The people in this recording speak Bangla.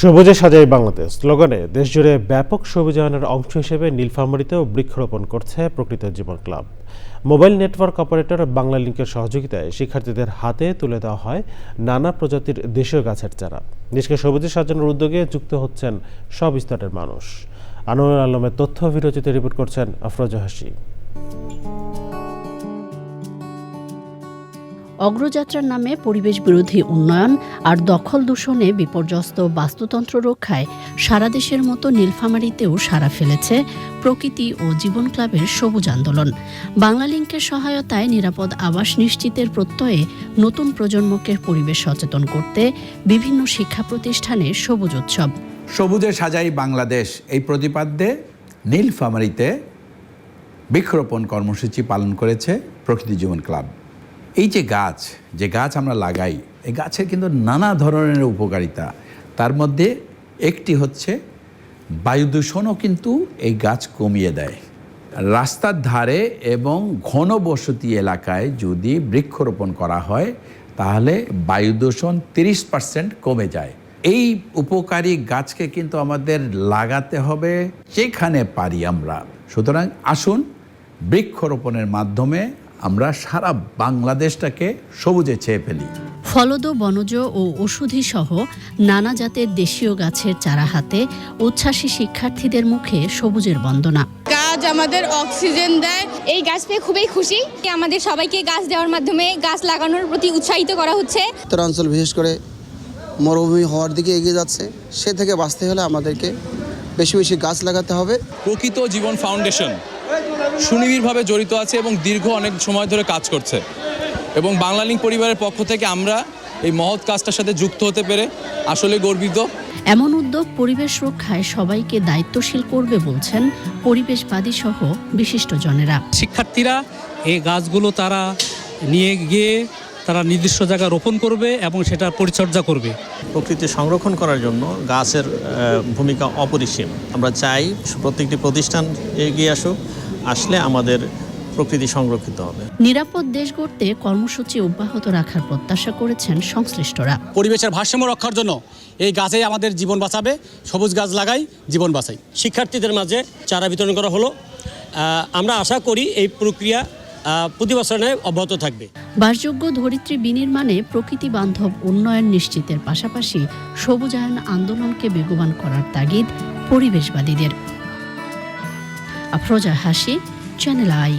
সবুজে সাজাই বাংলাদেশ। স্লোগানে, দেশজুড়ে ব্যাপক সবুজায়নের অংশ হিসেবে নীলফামারীতেও বৃক্ষরোপণ করছে প্রকৃত জীবন ক্লাব। মোবাইল নেটওয়ার্ক অপারেটর বাংলা লিঙ্কের সহযোগিতায় শিক্ষার্থীদের হাতে তুলে দেওয়া হয় নানা প্রজাতির দেশীয় গাছের চারা। দেশকে সবুজে সাজানোর উদ্যোগে যুক্ত হচ্ছেন সব স্তরের মানুষ। আনোয়ার আলমের তথ্য বিরচিত রিপোর্ট করছেন আফরোজা হাসি অগ্রযাত্রার নামে পরিবেশ বিরোধী উন্নয়ন আর দখল দূষণে বিপর্যস্ত বাস্তুতন্ত্র রক্ষায় সারা দেশের মতো নীলফামারীতেও সারা ফেলেছে প্রকৃতি ও জীবন ক্লাবের সবুজ আন্দোলন। বাংলা লিঙ্কের সহায়তায় নিরাপদ আবাস নিশ্চিতের প্রত্যয়ে নতুন প্রজন্মকে পরিবেশ সচেতন করতে বিভিন্ন শিক্ষা প্রতিষ্ঠানে সবুজ উৎসব। সবুজে সাজাই বাংলাদেশ, এই প্রতিপাদ্যে নীলফামারীতে বৃক্ষরোপণ কর্মসূচি পালন করেছে প্রকৃতি জীবন ক্লাব। এই যে গাছ যে গাছ আমরা লাগাই, এই গাছের কিন্তু নানা ধরনের উপকারিতা। তার মধ্যে একটি হচ্ছে, বায়ু দূষণও কিন্তু এই গাছ কমিয়ে দেয়। রাস্তার ধারে এবং ঘনবসতি এলাকায় যদি বৃক্ষরোপণ করা হয়, তাহলে বায়ু দূষণ তিরিশ পার্সেন্ট কমে যায়। এই উপকারী গাছকে কিন্তু আমাদের লাগাতে হবে, যেখানে পারি আমরা। সুতরাং আসুন বৃক্ষরোপণের মাধ্যমে আমরা সারা বাংলাদেশটাকে সবুজে ছেয়ে ফেলি। ফলদ বনজ ও ওষুধি সহ নানা জাতের দেশীয় গাছের চারা হাতে উচ্ছ্বাসী শিক্ষার্থীদের মুখে সবুজের বন্দনা। গাছ আমাদের অক্সিজেন দেয়। এই গাছ পেয়ে খুবই খুশি। আমাদের সবাইকে গাছ দেওয়ার মাধ্যমে গাছ লাগানোর প্রতি উৎসাহিত করা হচ্ছে। উত্তরাঞ্চল বিশেষ করে মরুভূমি হওয়ার দিকে এগিয়ে যাচ্ছে। সে থেকে বাঁচতে হলে আমাদেরকে বেশি বেশি গাছ লাগাতে হবে। প্রকৃত জীবন ফাউন্ডেশন। সুনিবিড়ভাবে জড়িত আছে এবং দীর্ঘ অনেক সময় ধরে কাজ করছে। এবং বাংলা লিঙ্ক পরিবারের পক্ষ থেকে আমরা এই মহৎ কাজটার সাথে যুক্ত হতে পেরে আসলে গর্বিত। এমন উদ্যোগ পরিবেশ রক্ষায় সবাইকে দায়িত্বশীল করবে বলছেন পরিবেশবাদী সহ বিশিষ্টজনেরা। শিক্ষার্থীরা এই গাছগুলো তারা নিয়ে গিয়ে তারা নির্দিষ্ট জায়গায় রোপণ করবে এবং সেটা পরিচর্যা করবে। প্রকৃতি সংরক্ষণ করার জন্য গাছের ভূমিকা অপরিসীম। আমরা চাই প্রত্যেকটি প্রতিষ্ঠান এগিয়ে আসুক। আসলে আমাদের প্রকৃতি সংরক্ষিত হবে। নিরাপদ দেশ গড়তে কর্মসূচি অব্যাহত রাখার প্রত্যাশা করেছেন সংশ্লিষ্টরা। পরিবেশের ভারসাম্য রক্ষার জন্য এই গাছেই আমাদের জীবন বাঁচাবে। সবুজ গাছ লাগাই জীবন বাঁচাই। শিক্ষার্থীদের মাঝে চারা বিতরণ করা হলো। আমরা আশা করি এই প্রক্রিয়া প্রতি বছর অব্যাহত থাকবে। বাসযোগ্য ধরিত্রী বিনির্মাণে প্রকৃতি বান্ধব উন্নয়ন নিশ্চিতের পাশাপাশি সবুজায়ন আন্দোলনকে বেগবান করার তাগিদ পরিবেশবাদীদের। আফরোজা হাসি চ্যানেল আই